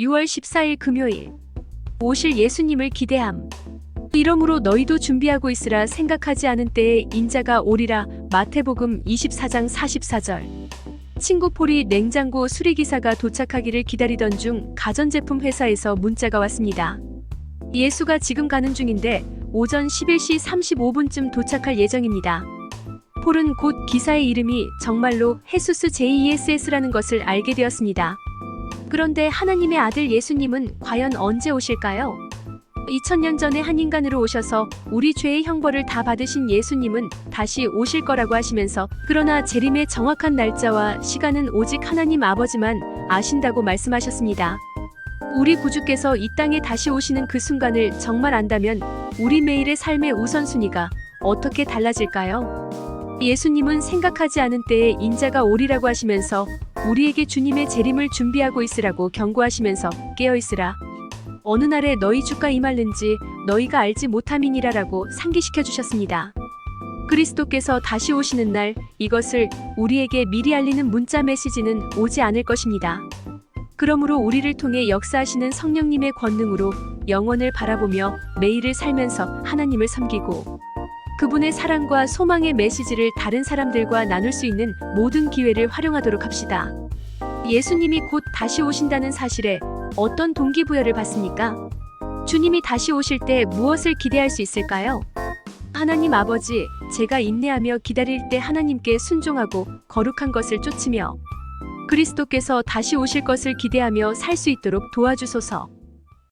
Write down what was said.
6월 14일 금요일 오실 예수님을 기대함. 이러므로 너희도 준비하고 있으라 생각하지 않은 때에 인자가 오리라 마태복음 24장 44절. 친구 폴이 냉장고 수리기사가 도착하기를 기다리던 중 가전제품 회사에서 문자가 왔습니다. 예수가 지금 가는 중인데 오전 11시 35분쯤 도착할 예정입니다. 폴은 곧 기사의 이름이 정말로 헤수스 JESS라는 것을 알게 되었습니다. 그런데 하나님의 아들 예수님은 과연 언제 오실까요? 2000년 전에 한 인간으로 오셔서 우리 죄의 형벌을 다 받으신 예수님은 다시 오실 거라고 하시면서 그러나 재림의 정확한 날짜와 시간은 오직 하나님 아버지만 아신다고 말씀하셨습니다. 우리 구주께서 이 땅에 다시 오시는 그 순간을 정말 안다면 우리 매일의 삶의 우선순위가 어떻게 달라질까요? 예수님은 생각하지 않은 때에 인자가 오리라고 하시면서 우리에게 주님의 재림을 준비하고 있으라고 경고하시면서 깨어 있으라. 어느 날에 너희 주가 임할는지 너희가 알지 못함이니라라고 상기시켜 주셨습니다. 그리스도께서 다시 오시는 날 이것을 우리에게 미리 알리는 문자 메시지는 오지 않을 것입니다. 그러므로 우리를 통해 역사하시는 성령님의 권능으로 영원을 바라보며 매일을 살면서 하나님을 섬기고 그분의 사랑과 소망의 메시지를 다른 사람들과 나눌 수 있는 모든 기회를 활용하도록 합시다. 예수님이 곧 다시 오신다는 사실에 어떤 동기부여를 받습니까? 주님이 다시 오실 때 무엇을 기대할 수 있을까요? 하나님 아버지, 제가 인내하며 기다릴 때 하나님께 순종하고 거룩한 것을 쫓으며 그리스도께서 다시 오실 것을 기대하며 살 수 있도록 도와주소서.